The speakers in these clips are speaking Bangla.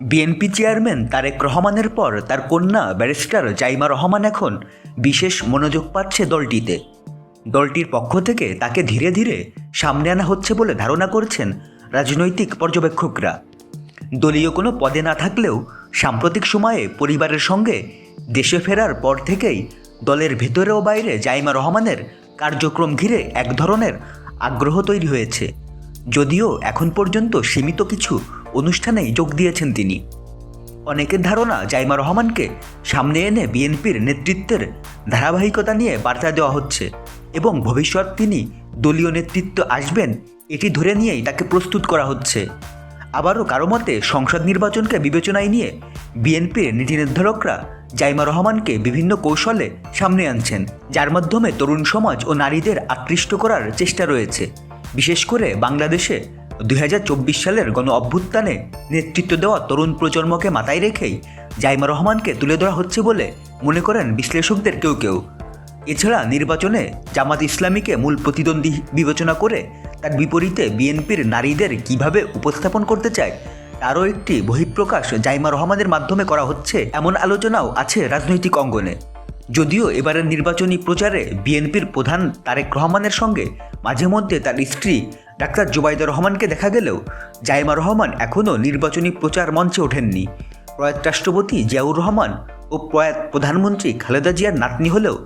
বিএনপি চেয়ারম্যান তারেক রহমানের পর তার কন্যা ব্যারিস্টার জাইমা রহমান এখন বিশেষ মনোযোগ পাচ্ছে দলটিতে। দলটির পক্ষ থেকে তাকে ধীরে ধীরে সামনে আনা হচ্ছে বলে ধারণা করছেন রাজনৈতিক পর্যবেক্ষকরা। দলীয় কোনো পদে না থাকলেও সাম্প্রতিক সময়ে পরিবারের সঙ্গে দেশে ফেরার পর থেকেই দলের ভেতরে ও বাইরে জাইমা রহমানের কার্যক্রম ঘিরে এক ধরনের আগ্রহ তৈরি হয়েছে। যদিও এখন পর্যন্ত সীমিত কিছু অনুষ্ঠানেই যোগ দিয়েছেন তিনি। অনেকের ধারণা, জাইমা রহমানকে সামনে এনে বিএনপির নেতৃত্বের ধারাবাহিকতা নিয়ে বার্তা দেওয়া হচ্ছে এবং ভবিষ্যৎ তিনি দলীয় নেতৃত্ব আসবেন, এটি ধরে নিয়েই তাকে প্রস্তুত করা হচ্ছে। আবারও কারও মতে, সংসদ নির্বাচনকে বিবেচনায় নিয়ে বিএনপির নীতি নির্ধারকরা জাইমা রহমানকে বিভিন্ন কৌশলে সামনে আনছেন, যার মাধ্যমে তরুণ সমাজ ও নারীদের আকৃষ্ট করার চেষ্টা রয়েছে। বিশেষ করে বাংলাদেশে দুই হাজার চব্বিশ সালের গণ অভ্যুত্থানে নেতৃত্ব দেওয়া তরুণ প্রজন্মকে মাথায় রেখেই জাইমা রহমানকে তুলে ধরা হচ্ছে বলে মনে করেন বিশ্লেষকদের কেউ কেউ। এছাড়া নির্বাচনে জামাত ইসলামীকে মূল প্রতিদ্বন্দ্বী বিবেচনা করে তার বিপরীতে বিএনপির নারীদের কীভাবে উপস্থাপন করতে চায়, তারও একটি বহিঃপ্রকাশ জাইমা রহমানের মাধ্যমে করা হচ্ছে এমন আলোচনাও আছে রাজনৈতিক অঙ্গনে। যদিও এবারের নির্বাচনী প্রচারে বিএনপির প্রধান তারেক রহমানের সঙ্গে মাঝে মধ্যে তার স্ত্রী ডাক্তার জুবাইদা রহমানকে দেখা গেলেও জাইমা রহমান এখনও নির্বাচনী প্রচার মঞ্চে ওঠেননি। প্রয়াত রাষ্ট্রপতি জিয়াউর রহমান ও প্রয়াত প্রধানমন্ত্রী খালেদা জিয়ার নাতনি হলেও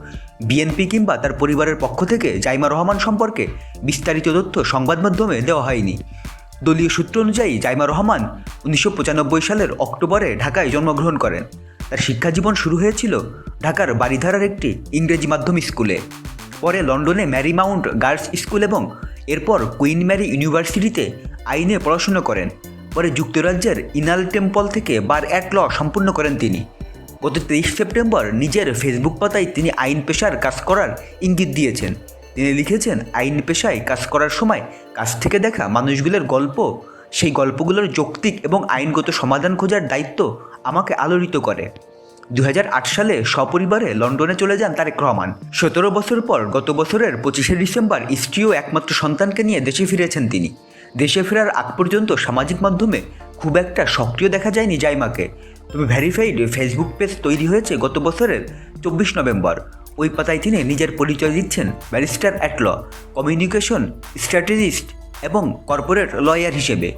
বিএনপি কিংবা তার পরিবারের পক্ষ থেকে জাইমা রহমান সম্পর্কে বিস্তারিত তথ্য সংবাদ মাধ্যমে দেওয়া হয়নি। দলীয় সূত্র অনুযায়ী জাইমা রহমান উনিশশো পঁচানব্বই সালের অক্টোবরে ঢাকায় জন্মগ্রহণ করেন। তার শিক্ষাজীবন শুরু হয়েছিল ঢাকার বারিধারার একটি ইংরেজি মাধ্যম স্কুলে। পরে লন্ডনে ম্যারিমাউন্ট গার্লস স্কুল এবং এরপর কুইন ম্যারি ইউনিভার্সিটিতে আইনে পড়াশোনা করেন। পরে যুক্তরাজ্যের ইনাল টেম্পল থেকে বার এক ল সম্পূর্ণ করেন তিনি। গত তেইশ সেপ্টেম্বর নিজের ফেসবুক পাতায় তিনি আইন পেশার কাজ করার ইঙ্গিত দিয়েছেন। তিনি লিখেছেন, আইন পেশায় কাজ করার সময় কাছ থেকে দেখা মানুষগুলোর গল্প, সেই গল্পগুলোর যৌক্তিক এবং আইনগত সমাধান খোঁজার দায়িত্ব আমাকে আলোড়িত করে। দু হাজার আট সালে সপরিবারে লন্ডনে চলে যান তারেক রহমান। সতেরো বছর পর গত বছরের পঁচিশে ডিসেম্বর স্ত্রী একমাত্র সন্তানকে নিয়ে দেশে ফিরেছেন তিনি। দেশে ফেরার আগ পর্যন্ত সামাজিক মাধ্যমে খুব একটা সক্রিয় দেখা যায়নি জাইমাকে। তবে ভ্যারিফাইড ফেসবুক পেজ তৈরি হয়েছে গত বছরের চব্বিশ নভেম্বর। ওই পাতায় তিনি নিজের পরিচয় দিচ্ছেন barrister at law communication strategist এবং কর্পোরেট লয়ার হিসেবে।